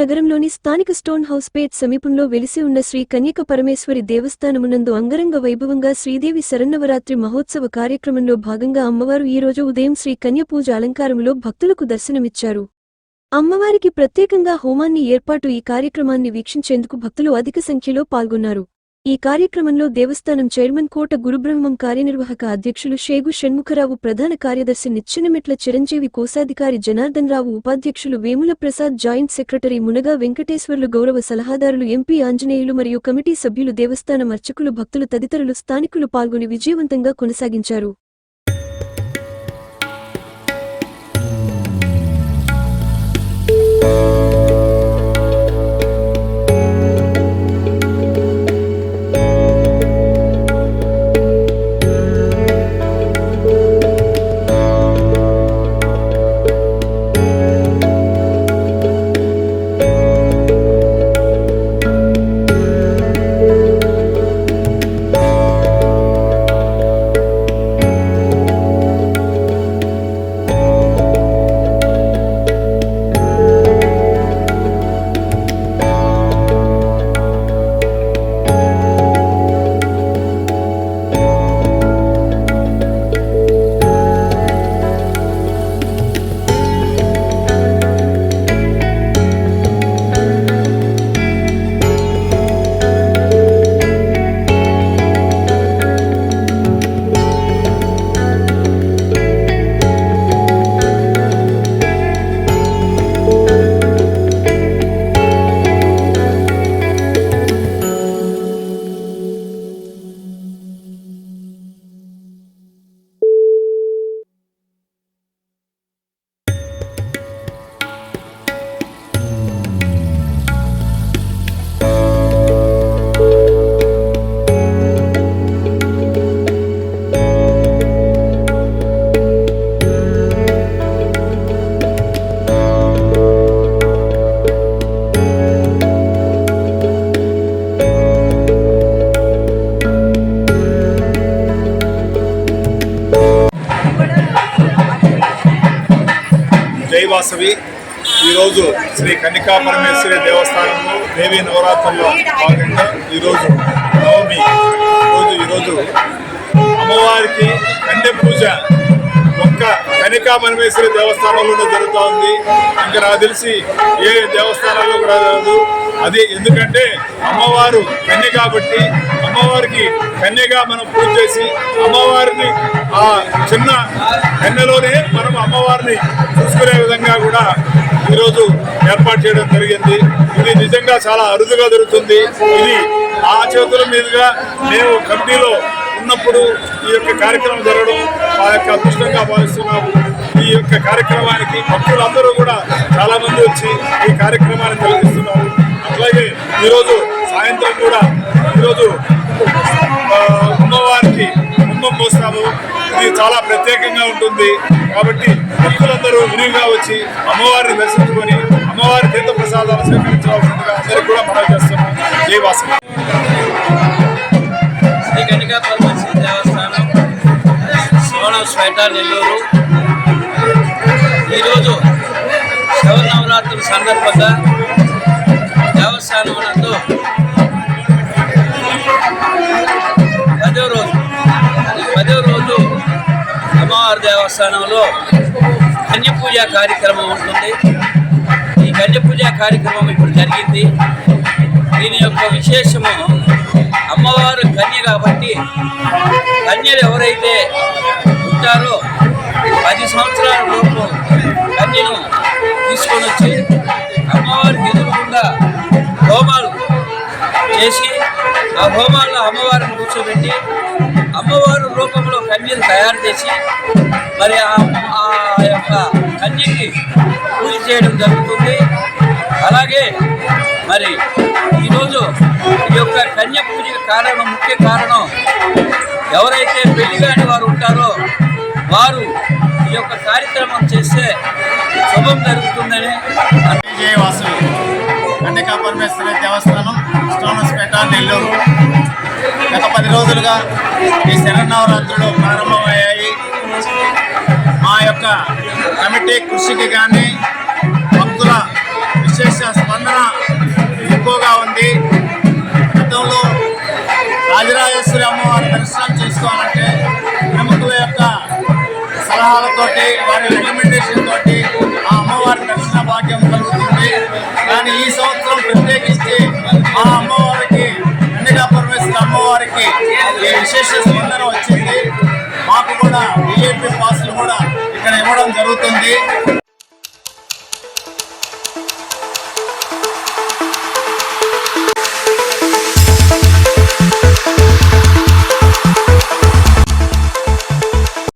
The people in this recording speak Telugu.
నగరంలోని స్థానిక స్టోన్ హౌస్ పేట్ సమీపంలో వెలిసి ఉన్న శ్రీ కన్యక పరమేశ్వరి దేవస్థానమునందు అంగరంగ వైభవంగా శ్రీదేవి శరన్నవరాత్రి మహోత్సవ కార్యక్రమంలో భాగంగా అమ్మవారు ఈ రోజు ఉదయం శ్రీ కన్య పూజ అలంకారములో భక్తులకు దర్శనమిచ్చారు. అమ్మవారికి ప్రత్యేకంగా హోమాన్ని ఏర్పాటు ఈ కార్యక్రమాన్ని వీక్షించేందుకు భక్తులు అధిక సంఖ్యలో పాల్గొన్నారు. ఈ కార్యక్రమంలో దేవస్థానం చైర్మన్ కోట గురుబ్రహ్మం కార్యనిర్వాహక అధ్యక్షులు షేగు షణ్ముఖరావు ప్రధాన కార్యదర్శి నిచ్చెనమెట్ల చిరంజీవి కోశాధికారి జనార్దన్ రావు ఉపాధ్యక్షులు వేముల ప్రసాద్ జాయింట్ సెక్రటరీ మునగా వెంకటేశ్వర్లు గౌరవ సలహాదారులు ఎంపీ ఆంజనేయులు మరియు కమిటీ సభ్యులు దేవస్థానం అర్చకులు భక్తులు తదితరులు స్థానికులు పాల్గొని విజయవంతంగా కొనసాగించారు. జై వాసవి ఈరోజు శ్రీ కన్నికా పరమేశ్వరి దేవస్థానంలో దేవి నవరాత్రుల్లో భాగంగా ఈరోజు నవమి. రోజు ఈరోజు అమ్మవారికి కన్య పూజ. ఇంకా కనికా పరమేశ్వరి దేవస్థానంలోనే జరుగుతూ ఉంది. ఇంకా నాకు తెలిసి ఏ దేవస్థానాల్లో కూడా జరగదు అది ఎందుకంటే అమ్మవారు కన్య కాబట్టి అమ్మవారికి కన్యగా మనం పూజ చేసి అమ్మవారిని ఆ చిన్న కన్యలోనే మనం అమ్మవారిని చూసుకునే విధంగా కూడా ఈరోజు ఏర్పాటు చేయడం జరిగింది. ఇది నిజంగా చాలా అరుదుగా జరుగుతుంది. ఇది ఆ చేతుల మీదుగా మేము కమిటీలో ఉన్నప్పుడు ఈ యొక్క కార్యక్రమం జరగడం మా యొక్క అదృష్టంగా భావిస్తున్నాము. ఈ యొక్క కార్యక్రమానికి భక్తులందరూ కూడా చాలా మంది వచ్చి ఈ కార్యక్రమాన్ని నిర్వహిస్తున్నారు. అట్లాగే ఈరోజు సాయంత్రం కూడా ఈరోజు అమ్మవారికి కుంభం పోస్తాము. ఇది చాలా ప్రత్యేకంగా ఉంటుంది. కాబట్టి భక్తులందరూ విరివిగా వచ్చి అమ్మవారిని దర్శించుకొని అమ్మవారి తీర్థ ప్రసాదాలు స్వీకరించవలసిందిగా అందరికీ కూడా మనం చేస్తున్నాం. జై వాసన శ్రీ కనికా దేవస్థానం దేవస్థానం సోనస్పేట నెల్లూరు. ఈరోజు శివనవరాత్రుల సందర్భంగా దేవస్థానం నందు పదో రోజు పదో రోజు అమ్మవారి దేవస్థానంలో కన్యపూజ కార్యక్రమం ఉంటుంది. ఈ కన్యపూజ కార్యక్రమం ఇప్పుడు జరిగింది. దీని యొక్క విశేషము అమ్మవారు కన్య కాబట్టి కన్యలు ఎవరైతే ఉంటారో పది సంవత్సరాల లోపు కన్యను తీసుకొని వచ్చి అమ్మవారికి ఎదురుకుండా హోమాలు చేసి ఆ హోమాల్లో అమ్మవారిని కూర్చోబెట్టి అమ్మవారు రూపంలో కన్యను తయారు చేసి మరి ఆ- ఆ యొక్క కన్యకి పూజ చేయడం జరుగుతుంది. అలాగే మరి ఈరోజు ఈ యొక్క కన్య కారణం ముఖ్య కారణం ఎవరైతే పెళ్ళిగాని వారు ఉంటారో వారు ఈ యొక్క కార్యక్రమం చేస్తే శుభం జరుగుతుందని విజయవాసులు కన్నికా పరమేశ్వర దేవస్థానం స్టోనస్పేట నెల్లూరు. గత పది రోజులుగా ఈ శరణవరాత్రులు ప్రారంభమయ్యాయి. మా యొక్క కమిటీ కృషికి కానీ భక్తుల విశేష స్పందన ఎక్కువగా ఉంది. గతంలో ఆదిరాజేశ్వరి అమ్మవారి దర్శనం చేసుకోవాలంటే ప్రముఖుల యొక్క సలహాలతోటి వారి రికమెండేషన్ తోటి ఆ అమ్మవారి దర్శనం